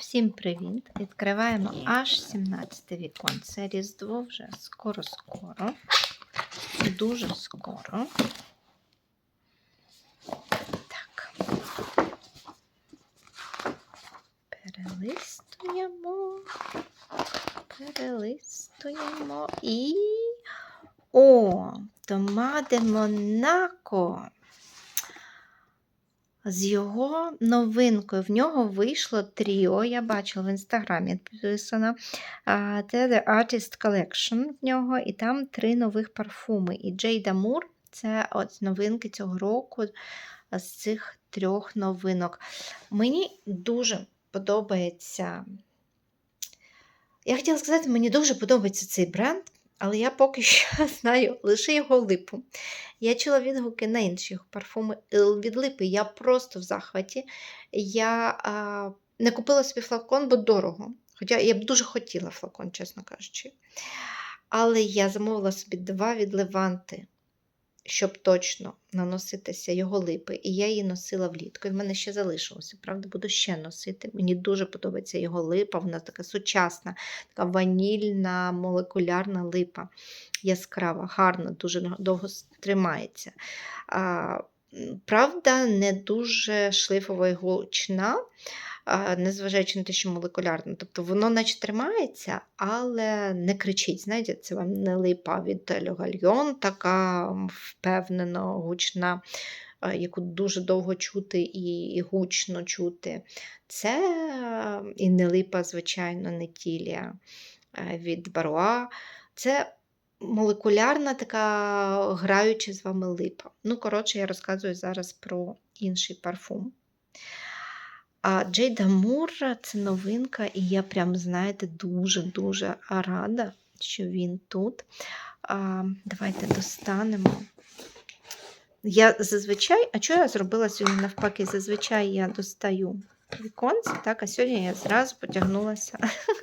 Всім привіт! Відкриваємо аж 17 вікон. Це Різдво вже скоро-скоро. Дуже скоро. Так. Перелистуємо. Перелистуємо і. О! Тома де Монако з його новинкою. В нього вийшло тріо. Я бачила в інстаграмі підписано. Це The Artist Collection в нього, і там три нових парфуми. І Джейда Мур це от новинки цього року з цих трьох новинок. Мені дуже подобається. Я хотіла сказати, мені дуже подобається цей бренд. Але я поки що знаю лише його липу. Я чула відгуки на інші парфуми. Е, Від липи я просто в захваті. Я а, не купила собі флакон, бо дорого. Хоча я б дуже хотіла флакон, чесно кажучи. Але я замовила собі два від Леванти, щоб точно наноситися його липи. І я її носила влітку. І в мене ще залишилося. Правда, буду ще носити. Мені дуже подобається його липа. Вона така сучасна, така ванільна, молекулярна липа. Яскрава, гарна, дуже довго тримається. Правда, не дуже шлейфова і гучна, незважаючи на те, що молекулярна. Тобто воно наче тримається, але не кричить. Знаєте, це вам не липа від Льогальйон, така впевнено гучна, яку дуже довго чути і гучно чути. Це і не липа, звичайно, не тілія від Баруа. Це молекулярна така граюча з вами липа. Ну, коротше, я розказую зараз про інший парфум. А Джейда Мур це новинка, і я прям, знаєте, дуже-дуже рада, що він тут. А, Давайте достанемо. Я зазвичай, а що я зробила сьогодні навпаки? Зазвичай я достаю віконце, так, а сьогодні я зразу потягнулася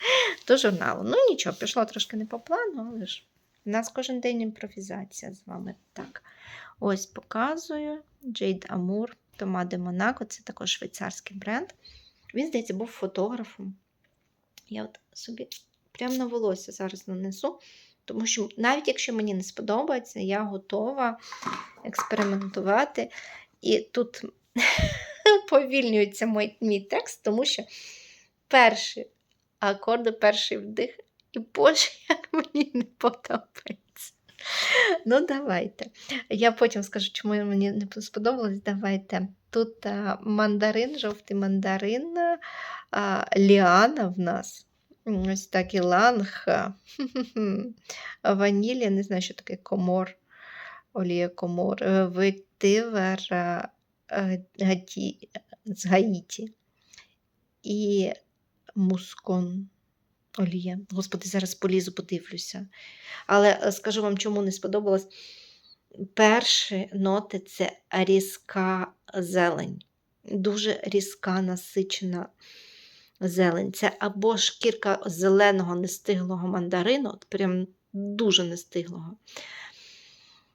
до журналу. Ну, нічого, пішло трошки не по плану, але ж у нас кожен день імпровізація з вами. Так, ось показую Jade Amour Тома де Монако, це також швейцарський бренд. Він, здається, був фотографом. Я от собі прямо на волосся зараз нанесу, тому що навіть якщо мені не сподобається, я готова експериментувати. І тут повільнюється мій, мій текст, тому що перші акорди, перший вдих, і Боже, як мені не подобається. Ну, давайте. Я потім скажу, чому мені не сподобалось. Давайте. Тут а, мандарин, жовтий мандарин, а, ліана в нас. Ось так іланг, я не знаю, що таке комор, олія комор, е, ветивер з Гаїті і мускон олія. Господи, зараз полізу, подивлюся. Але е, скажу вам, чому не сподобалось. Перші ноти це різка зелень. Дуже різка, насичена зелень. Це або шкірка зеленого нестиглого мандарину, от прям дуже нестиглого.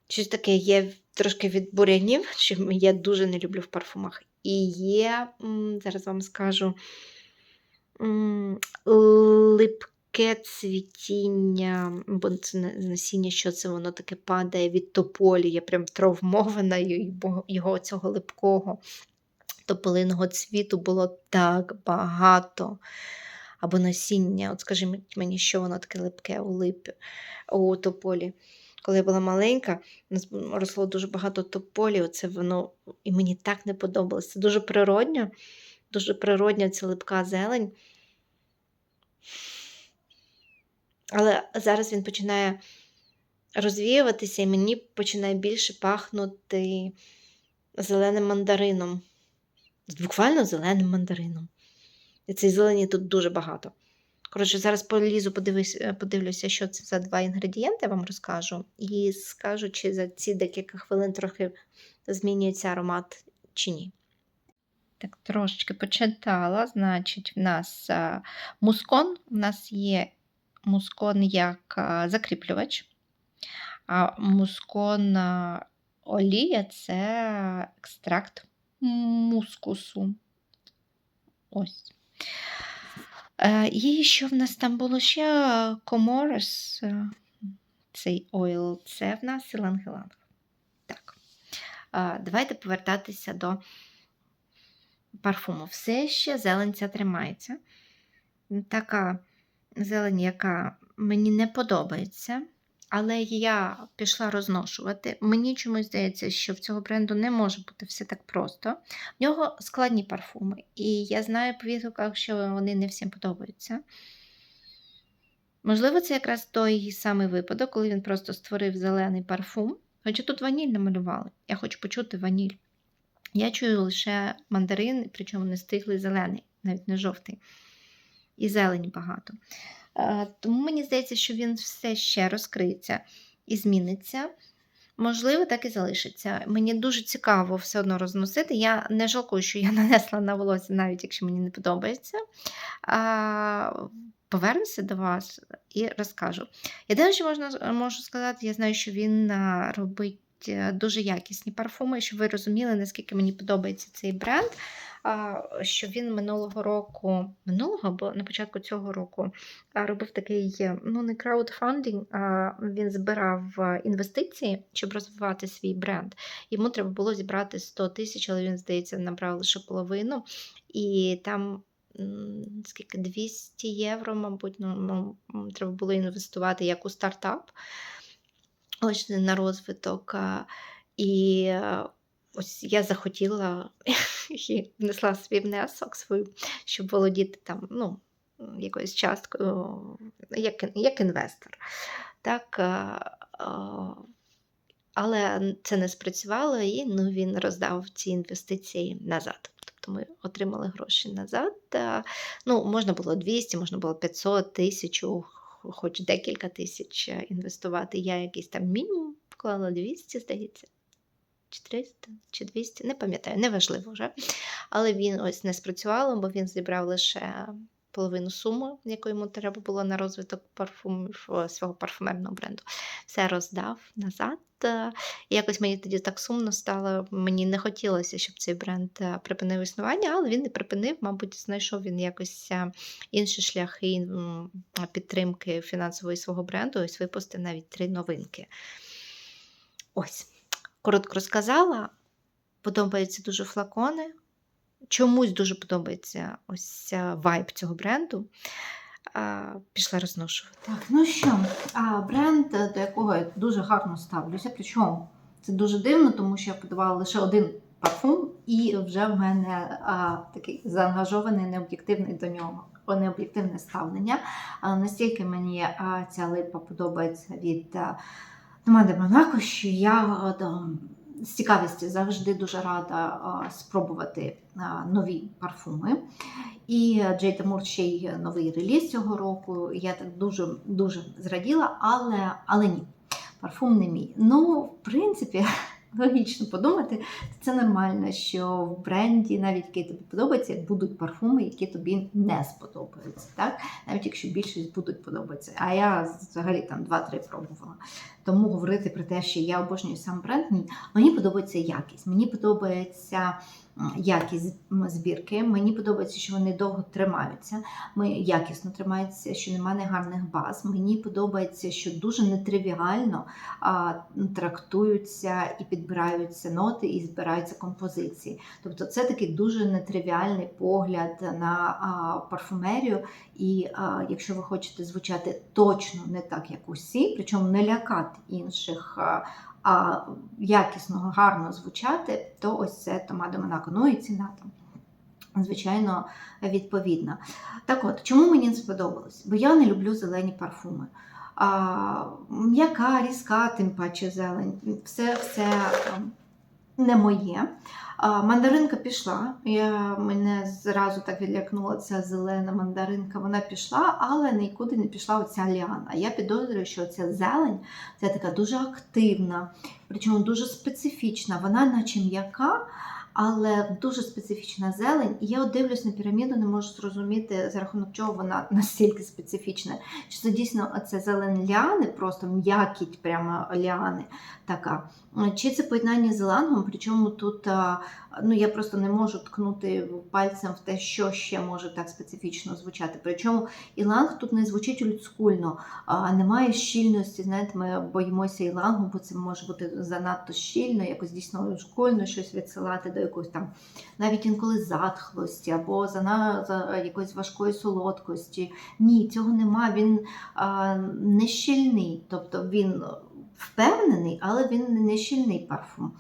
Щось таке є трошки від бурянів, що я дуже не люблю в парфумах. І є, зараз вам скажу, липке цвітіння, бо це насіння, що це воно таке падає від тополі. Я прям травмована його цього липкого тополиного цвіту було так багато. Або насіння, от скажіть мені, що воно таке липке у липі, у тополі. Коли я була маленька, у нас росло дуже багато тополі, оце воно і мені так не подобалося. Це дуже природньо, дуже природня ця липка зелень. Але зараз він починає розвіюватися, і мені починає більше пахнути зеленим мандарином. Буквально зеленим мандарином. І цієї зелені тут дуже багато. Коротше, зараз полізу, подивлюсь, подивлюся, що це за два інгредієнти, я вам розкажу. І скажу, чи за ці декілька хвилин трохи змінюється аромат чи ні. Так, трошечки почитала. Значить, в нас мускон, у нас є мускон як закріплювач, а мускон олія це екстракт мускусу. Ось. Е, І що в нас там було ще Коморис, цей ойл, це в нас Іланг-Іланг. Так. Е, Давайте повертатися до парфуму. Все ще зелень ця тримається. Така зелень, яка мені не подобається. Але я пішла розношувати. Мені чомусь здається, що в цього бренду не може бути все так просто. В нього складні парфуми. І я знаю по відгуках, що вони не всім подобаються. Можливо, це якраз той самий випадок, коли він просто створив зелений парфум. Хоча тут ваніль намалювали. Я хочу почути ваніль. Я чую лише мандарин, причому не стиглий зелений, навіть не жовтий. І зелені багато. Е, Тому мені здається, що він все ще розкриється і зміниться. Можливо, так і залишиться. Мені дуже цікаво все одно розносити. Я не жалкую, що я нанесла на волосся, навіть якщо мені не подобається. Повернуся до вас і розкажу. Єдине, що можна, можу сказати, я знаю, що він робить е, дуже якісні парфуми, щоб ви розуміли, наскільки мені подобається цей бренд. Що він минулого року, минулого, бо на початку цього року робив такий, е, ну не краудфандинг, а він збирав е, інвестиції, щоб розвивати свій бренд. Йому треба було зібрати 100 тисяч, але він, здається, набрав лише половину. І там скільки 200 євро, мабуть, ну, треба було інвестувати як у стартап. Ось на розвиток. І е, ось я захотіла і внесла свій внесок, свою, щоб володіти там, ну, якоюсь часткою, як, як інвестор. Так, але це не спрацювало, і ну, він роздав ці інвестиції назад. Тобто ми отримали гроші назад. Ну, можна було 200, можна було 500, тисячу, хоч декілька тисяч е, інвестувати. Я якийсь там мінімум вклала 200, здається. Чи 300, чи 200, не пам'ятаю, неважливо вже. Але він ось не спрацювало, бо він зібрав лише половину суми, яку йому треба було на розвиток парфумів свого парфумерного бренду. Все роздав назад. Е, І якось мені тоді так сумно стало. Мені не хотілося, щоб цей бренд е, припинив існування, але він не припинив, мабуть, знайшов він якось е, інші шляхи підтримки фінансової свого бренду. Ось випустив навіть три новинки. Ось коротко розказала. Подобаються дуже флакони. Чомусь дуже подобається ось е, вайб цього бренду. А, Пішла розношувати. Так, ну що, а, бренд, е, до якого я дуже гарно ставлюся. Причому це дуже дивно, тому що я подавала лише один парфум, і вже в мене а, такий заангажований, необ'єктивний до нього, необ'єктивне ставлення. А, настільки мені а, ця липа подобається від а, Номади Монако, що я ем, з цікавістю завжди дуже рада спробувати нові парфуми. І Джей Тамур ще й новий реліз цього року. Я так дуже дуже зраділа, але, але ні, парфум не мій. Ну, в принципі, логічно подумати, це нормально, що в бренді, навіть який тобі подобається, будуть парфуми, які тобі не сподобаються. Так? Навіть якщо більшість будуть подобатися. А я взагалі там 2-3 пробувала. Тому говорити про те, що я обожнюю сам бренд, ні. Мені подобається якість, мені подобається якість збірки, мені подобається, що вони довго тримаються, ми якісно тримаються, що немає негарних баз. Мені подобається, що дуже нетривіально а, трактуються і підбираються ноти, і збираються композиції. Тобто це такий дуже нетривіальний погляд на а, парфумерію. І а, якщо ви хочете звучати точно не так, як усі, причому не лякати інших, а, а якісно, гарно звучати, то ось це Томадо Монако. Ну і ціна там. Звичайно, відповідна. Так от, чому мені не сподобалось? Бо я не люблю зелені парфуми. А, м'яка, різка, тим паче зелень. Все все ем, не моє. Мандаринка пішла. Я, мене зразу так відлякнула ця зелена мандаринка. Вона пішла, але нікуди не пішла оця ліана. Я підозрюю, що ця зелень це така дуже активна, причому дуже специфічна. Вона, наче м'яка. Але дуже специфічна зелень. І я от дивлюсь на піраміду, не можу зрозуміти, за рахунок чого вона настільки специфічна. Чи це дійсно це зелень ліани, просто м'якіть прямо ліани така. Чи це поєднання з елангом, причому тут ну я просто не можу ткнути пальцем в те, що ще може так специфічно звучати. Причому іланг тут не звучить олдскульно, а немає щільності. Знаєте, ми боїмося ілангу, бо це може бути занадто щільно, якось дійсно олдскульно щось відсилати до якоїсь там навіть інколи затхлості або за, за якоїсь важкої солодкості. Ні, цього нема. Він а, не щільний, тобто він впевнений, але він не щільний парфум.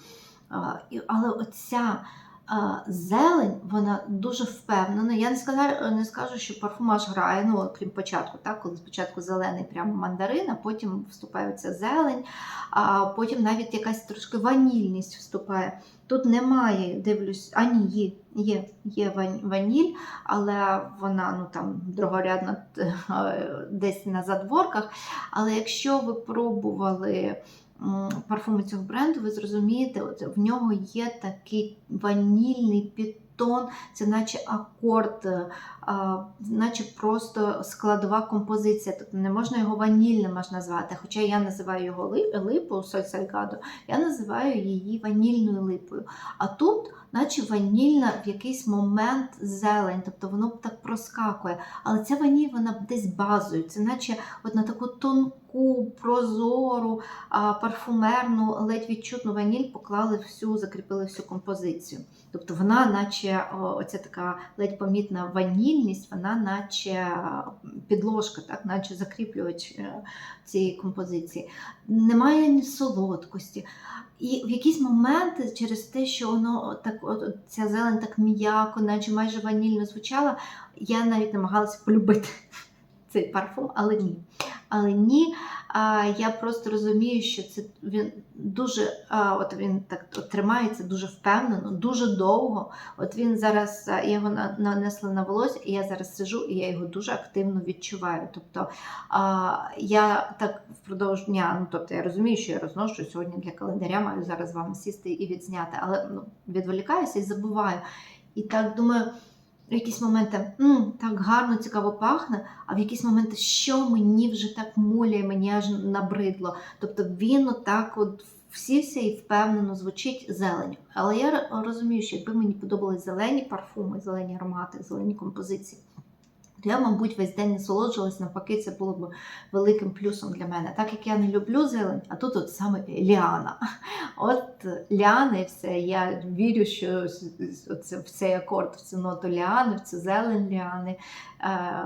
Але оця зелень, вона дуже впевнена. Я не скажу, не скажу, що парфум аж грає, ну, окрім початку, так, коли спочатку зелений прямо мандарин, а потім вступає ця зелень, а потім навіть якась трошки ванільність вступає. Тут немає, дивлюсь, а ні, є, є, є ваніль, але вона ну, там другорядна десь на задворках. Але якщо ви пробували парфуми цього бренду, ви зрозумієте, от в нього є такий ванільний підтон, це наче акорд, е, наче просто складова композиція. Тобто не можна його ванільним аж назвати. Хоча я називаю його ли- липою, соль я називаю її ванільною липою. А тут, наче ванільна в якийсь момент зелень, тобто воно так проскакує. Але ця ваніль вона десь базою, це наче от на таку тонку, прозору, парфумерну, ледь відчутну ваніль поклали всю, закріпили всю композицію. Тобто вона, наче оця така ледь помітна ванільність, вона наче підложка, так, наче закріплювач е, цієї композиції. Немає солодкості. І в якийсь момент через те, що воно так, от ця зелень так м'яко, наче майже ванільно звучала, я навіть намагалася полюбити цей парфум, але ні. Але ні, а, я просто розумію, що це він дуже а, от він так тримається дуже впевнено, дуже довго. От він зараз я його на- нанесла на волосся, і я зараз сижу, і я його дуже активно відчуваю. Тобто а, я так впродовж дня, ну тобто я розумію, що я розношу сьогодні для календаря, маю зараз з вами сісти і відзняти, але ну, відволікаюся і забуваю. І так думаю. В якісь моменти «М, так гарно, цікаво пахне, а в якісь моменти, що мені вже так муляє, мені аж набридло. Тобто він отак от всівся і впевнено звучить зеленю. Але я розумію, що якби мені подобались зелені парфуми, зелені аромати, зелені композиції, я, мабуть, весь день насолоджувалась, навпаки, це було б великим плюсом для мене. Так як я не люблю зелень, а тут от саме ліана. От ліани, все, я вірю, що з- в цей акорд, в цю ноту ліани, в цю зелень ліани, е,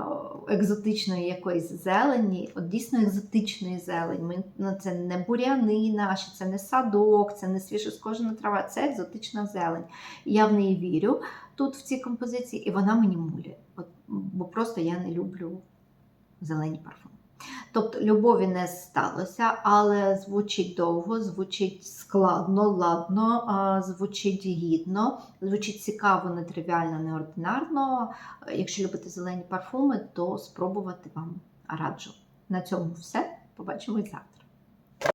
екзотичної якоїсь зелені, от дійсно екзотичної зелені. Ну, це не буряни наші, це не садок, це не свіжоскожена трава, це екзотична зелень. Я в неї вірю тут в цій композиції, і вона мені муляє. От, бо просто я не люблю зелені парфуми. Тобто любові не сталося, але звучить довго, звучить складно, ладно, звучить гідно, звучить цікаво, нетривіально, неординарно. Якщо любите зелені парфуми, то спробувати вам раджу. На цьому все. Побачимось завтра.